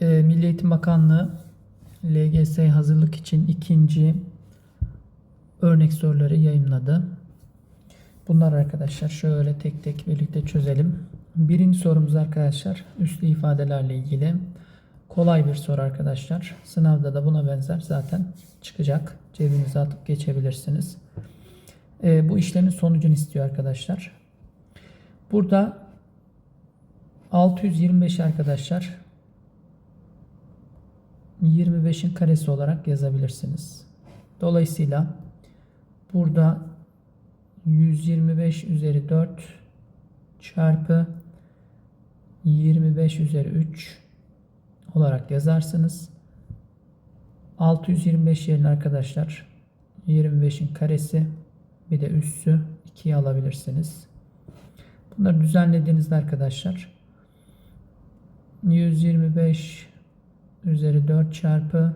e, Milli Eğitim Bakanlığı LGS hazırlık için ikinci örnek soruları yayınladı. Bunlar arkadaşlar şöyle tek tek birlikte çözelim. Birinci sorumuz arkadaşlar üslü ifadelerle ilgili. Kolay bir soru arkadaşlar. Sınavda da buna benzer zaten çıkacak. Cebinize atıp geçebilirsiniz. E, bu işlemin sonucunu istiyor arkadaşlar. Burada 625 arkadaşlar 25'in karesi olarak yazabilirsiniz. Dolayısıyla burada 125 üzeri 4 çarpı 25 üzeri 3 olarak yazarsınız. 625 yerine arkadaşlar 25'in karesi bir de üssü 2'ye alabilirsiniz. Bunları düzenlediğinizde arkadaşlar 125 üzeri 4 çarpı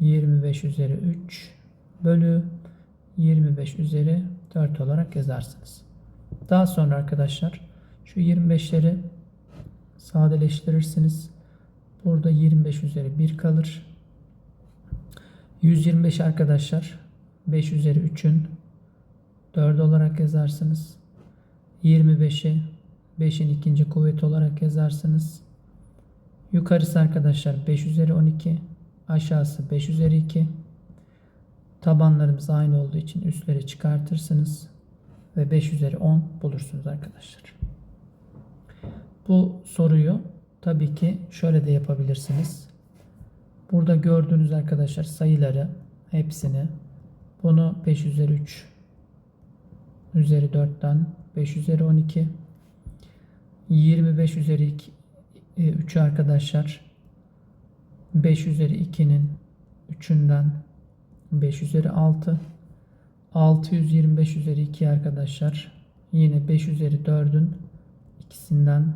25 üzeri 3 bölü 25 üzeri 4 olarak yazarsınız. Daha sonra arkadaşlar şu 25'leri sadeleştirirsiniz. Burada 25 üzeri 1 kalır. 125 arkadaşlar 5 üzeri 3'ün 4 olarak yazarsınız. 25'i 5'in ikinci kuvveti olarak yazarsınız. Yukarısı arkadaşlar 5 üzeri 12. Aşağısı 5 üzeri 2. Tabanlarımız aynı olduğu için üstleri çıkartırsınız. Ve 5 üzeri 10 bulursunuz arkadaşlar. Bu soruyu tabii ki şöyle de yapabilirsiniz. Burada gördüğünüz arkadaşlar sayıları hepsini bunu 5 üzeri 3 üzeri 4'ten 5 üzeri 12 25 üzeri 2 3 arkadaşlar 5 üzeri 2'nin 3'ünden 5 üzeri 6 625 üzeri 2 arkadaşlar yine 5 üzeri 4'ün ikisinden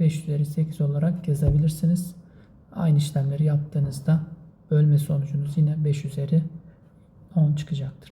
5 üzeri 8 olarak yazabilirsiniz. Aynı işlemleri yaptığınızda bölme sonucunuz yine 5 üzeri 10 çıkacaktır.